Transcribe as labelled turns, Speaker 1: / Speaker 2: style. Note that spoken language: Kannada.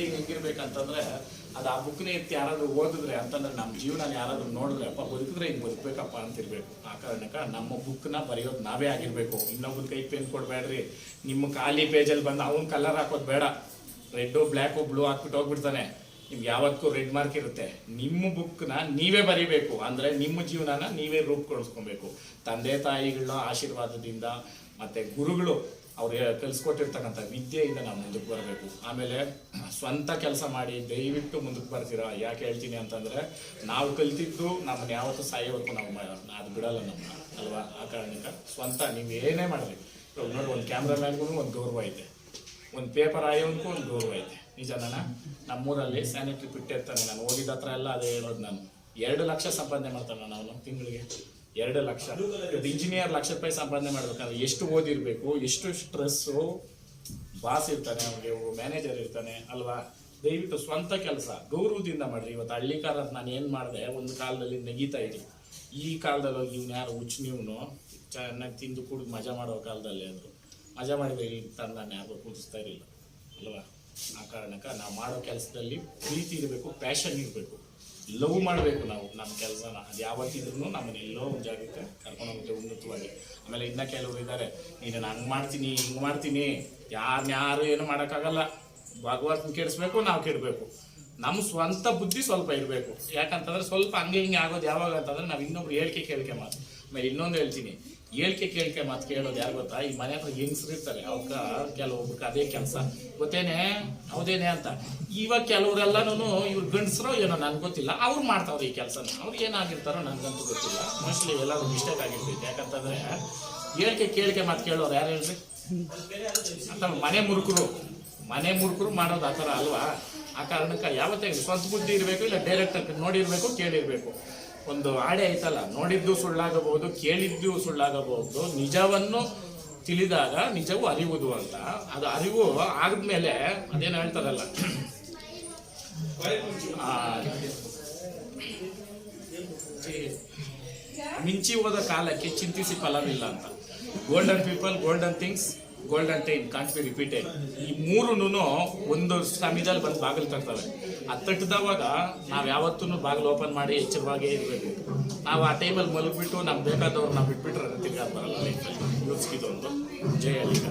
Speaker 1: ಎಂಡಿಂಗ್ ಹೆಂಗಿರ್ಬೇಕಂತಂದ್ರೆ ಅದು ಆ ಬುಕ್ನೇ ಎತ್ತಿ ಯಾರಾದರೂ ಓದಿದ್ರೆ ಅಂತಂದ್ರೆ ನಮ್ಮ ಜೀವನ ಯಾರಾದರೂ ನೋಡಿದ್ರೆ, ಅಪ್ಪ, ಬದುಕಿದ್ರೆ ಹಿಂಗೆ ಬದುಕಬೇಕಪ್ಪ ಅಂತಿರ್ಬೇಕು. ಆ ಕಾರಣಕ್ಕೆ ನಮ್ಮ ಬುಕ್ನ ಬರೆಯೋದು ನಾವೇ ಆಗಿರಬೇಕು. ಇನ್ನೊಬ್ಬನ ಕೈ ಪೇನ್ ಕೊಡಬೇಡ್ರಿ. ನಿಮ್ಮ ಖಾಲಿ ಪೇಜಲ್ಲಿ ಬಂದು ಅವ್ನ ಕಲರ್ ಹಾಕೋದು ಬೇಡ. ರೆಡ್ಡು ಬ್ಲ್ಯಾಕು ಬ್ಲೂ ಹಾಕ್ಬಿಟ್ಟು ಹೋಗ್ಬಿಡ್ತಾನೆ. ನಿಮ್ಗೆ ಯಾವತ್ತೂ ರೆಡ್ ಮಾರ್ಕ್ ಇರುತ್ತೆ. ನಿಮ್ಮ ಬುಕ್ನ ನೀವೇ ಬರಿಬೇಕು. ಅಂದರೆ ನಿಮ್ಮ ಜೀವನನ ನೀವೇ ರೂಪುಗೊಳಿಸ್ಕೊಬೇಕು. ತಂದೆ ತಾಯಿಗಳ ಆಶೀರ್ವಾದದಿಂದ, ಮತ್ತು ಗುರುಗಳು ಅವ್ರಿಗೆ ಕಲಿಸ್ಕೊಟ್ಟಿರ್ತಕ್ಕಂಥ ವಿದ್ಯೆಯಿಂದ ನಾವು ಮುಂದಕ್ಕೆ ಬರಬೇಕು. ಆಮೇಲೆ ಸ್ವಂತ ಕೆಲಸ ಮಾಡಿ ದಯವಿಟ್ಟು ಮುಂದಕ್ಕೆ ಬರ್ತೀರಾ? ಯಾಕೆ ಹೇಳ್ತೀನಿ ಅಂತಂದ್ರೆ, ನಾವು ಕಲ್ತಿದ್ದು ನಮ್ಮನ್ನ ಯಾವತ್ತೂ ಸಾಯೋವರೆಗೂ ನಾವು ಅದು ಬಿಡಲ್ಲ ನಮ್ಮನ್ನ ಅಲ್ವಾ? ಆ ಕಾರಣಕ್ಕೆ ಸ್ವಂತ ನೀವು ಏನೇ ಮಾಡಲಿ. ನೋಡಿ, ಒಂದು ಕ್ಯಾಮ್ರಾಮ್ಯಾನ್ಗೂ ಒಂದು ಗೌರವ ಐತೆ. ಒಂದು ಪೇಪರ್ ಆಯೋನ್ಗೂ ಒಂದು ಗೌರವ ಐತೆ. ನಿಜನ ನಮ್ಮೂರಲ್ಲಿ ಸ್ಯಾನಿಟ್ರಿ ಪಿಟ್ ಇರ್ತಾನೆ. ನಾನು ಓದಿದ ಹತ್ರ ಎಲ್ಲ ಅದೇ ಹೇಳೋದು ನಾನು. ಎರಡು ಲಕ್ಷ ಸಂಪಾದನೆ ಮಾಡ್ತಾನೆ ನಾನು ತಿಂಗಳಿಗೆ. ಎರಡು ಲಕ್ಷ. ಇಂಜಿನಿಯರ್ ಲಕ್ಷ ರೂಪಾಯಿ ಸಂಪಾದನೆ ಮಾಡ್ಬೇಕಂದ್ರೆ ಎಷ್ಟು ಓದಿರ್ಬೇಕು, ಎಷ್ಟು ಸ್ಟ್ರೆಸ್ಸು ಬಾಸ್ ಇರ್ತಾನೆ, ಅವ್ನಿಗೆ ಮ್ಯಾನೇಜರ್ ಇರ್ತಾನೆ, ಅಲ್ವಾ? ದಯವಿಟ್ಟು ಸ್ವಂತ ಕೆಲಸ, ಗೌರವದಿಂದ ಮಾಡ್ರಿ. ಇವತ್ತು ಹಳ್ಳಿಕಾರ ನಾನು ಏನು ಮಾಡಿದೆ, ಒಂದು ಕಾಲದಲ್ಲಿ ನೆಗೀತಾ ಇದ್ದೀನಿ ಈ ಕಾಲದಲ್ಲಿ ಇವ್ನು ಯಾರು ಹುಚ್ಚು ನೀವು ಚೆನ್ನಾಗಿ ತಿಂದು ಕುಡಿದು ಮಜಾ ಮಾಡೋ ಕಾಲದಲ್ಲಿ ಅಂದರು ಮಜಾ ಮಾಡಿದ್ರೆ ಇಲ್ಲಿ ತಂದು ನಾನು ಕೂರಿಸ್ತಾ ಇರಲಿಲ್ಲ. ಅಲ್ವಾ? ಆ ಕಾರಣಕ್ಕೆ ನಾವು ಮಾಡೋ ಕೆಲಸದಲ್ಲಿ ಪ್ರೀತಿ ಇರಬೇಕು ಪ್ಯಾಷನ್ ಇರಬೇಕು. ಲವ್ ಮಾಡಬೇಕು ನಾವು ನಮ್ಮ ಕೆಲಸನ. ಅದು ಯಾವತ್ತಿದ್ರು ನಮ್ಮನ್ನ ಎಲ್ಲೋ ಒಂದು ಜಾಗಕ್ಕೆ ಕರ್ಕೊಂಡು ಹೋಗುತ್ತೆ ಉನ್ನತವಾಗಿ. ಆಮೇಲೆ ಇನ್ನ ಕೆಲವರು ಇದ್ದಾರೆ ನೀನು ಹಂಗೆ ಮಾಡ್ತೀನಿ, ಹಿಂಗೆ ಮಾಡ್ತೀನಿ. ಯಾರನ್ನ ಯಾರು ಏನು ಮಾಡೋಕ್ಕಾಗಲ್ಲ. ಭಗವಂತನ ಕೆಡಿಸ್ಬೇಕು, ನಾವು ಕೆಡಬೇಕು. ನಮ್ಮ ಸ್ವಂತ ಬುದ್ಧಿ ಸ್ವಲ್ಪ ಇರಬೇಕು. ಯಾಕಂತಂದ್ರೆ ಸ್ವಲ್ಪ ಹಂಗೆ ಹಿಂಗೆ ಆಗೋದು ಯಾವಾಗ ಅಂತಂದ್ರೆ ನಾವು ಇನ್ನೊಬ್ರು ಹೇಳಿಕೆ ಕೇಳಿಕೆ ಮಾತು ಆಮೇಲೆ ಇನ್ನೊಂದು ಹೇಳ್ತೀನಿ. ಹೇಳಿಕೆ ಕೇಳಿಕೆ ಮಾತು ಕೇಳೋದು ಯಾರು ಗೊತ್ತಾ? ಈ ಮನೆ ಹತ್ರ ಹೆಂಗಸ್ರು ಇರ್ತಾರೆ. ಅವಕ್ಕ ಕೆಲವೊಬ್ರಿಗೆ ಅದೇ ಕೆಲಸ. ಗೊತ್ತೇನೆ? ಹೌದೇನೆ ಅಂತ. ಇವಾಗ ಕೆಲವರೆಲ್ಲನೂ ಇವ್ರು ಗಂಡಸ್ರೋ ಏನೋ ನನ್ಗೆ ಗೊತ್ತಿಲ್ಲ. ಅವ್ರು ಮಾಡ್ತಾವ್ರೆ ಈ ಕೆಲಸನ. ಅವ್ರು ಏನಾಗಿರ್ತಾರೋ ನನಗಂತೂ ಗೊತ್ತಿಲ್ಲ. ಮೋಸ್ಟ್ಲಿ ಎಲ್ಲರೂ ಮಿಸ್ಟೇಕ್ ಆಗಿರ್ತೈತೆ ಯಾಕಂತಂದ್ರೆ ಹೇಳಿಕೆ ಕೇಳಿಕೆ ಮಾತು ಕೇಳೋರು ಯಾರು ಹೇಳ್ರಿ? ಅಂತ ಮನೆ ಮುರುಕರು. ಮನೆ ಮುರುಕರು ಮಾಡೋದು ಆ ಥರ ಅಲ್ವಾ? ಆ ಕಾರಣಕ್ಕೆ ಯಾವತ್ತೇ ಸ್ವಂತ ಬುದ್ಧಿ ಇರಬೇಕು ಇಲ್ಲ ಡೈರೆಕ್ಟ್ ನೋಡಿರಬೇಕು, ಕೇಳಿರ್ಬೇಕು. ಒಂದು ಆಡೆ ಐತಲ್ಲ, ನೋಡಿದ್ದು ಸುಳ್ಳಾಗಬಹುದು, ಕೇಳಿದ್ದು ಸುಳ್ಳಾಗಬಹುದು, ನಿಜವನ್ನು ತಿಳಿದಾಗ ನಿಜವೂ ಅರಿವುದು ಅಂತ. ಅದು ಅರಿವು ಆದ್ಮೇಲೆ ಅದೇನು ಹೇಳ್ತಾರಲ್ಲ ಮಿಂಚಿ ಹೋದ ಕಾಲಕ್ಕೆ ಚಿಂತಿಸಿ ಫಲವಿಲ್ಲ ಅಂತ. Golden people golden things golden time can't be repeated ಈ ಮೂರೂ ಒಂದು ಸಮಯದಲ್ಲಿ ಬಂದು ಬಾಗಿಲು ತರ್ತವೆ ಅದು ತಟ್ಟಿದವಾಗ ನಾವು ಯಾವತ್ತೂ ಬಾಗಿಲು ಓಪನ್ ಮಾಡಿ ಎಚ್ಚರವಾಗೇ ಇರಬೇಕು. ನಾವು ಆ ಟೈಮಲ್ಲಿ ಮಲಗಿಬಿಟ್ಟು ನಮ್ಗೆ ಬೇಕಾದವ್ರು ನಾವು ಬಿಟ್ಬಿಟ್ರೆ ತಿರ್ಗಾ ಬರಲ್ಲ. ಲೈಫಲ್ಲಿ ಯೂಸ್ಗಿದೊಂದು ಜಯ ಅಲ್ಲಿಗ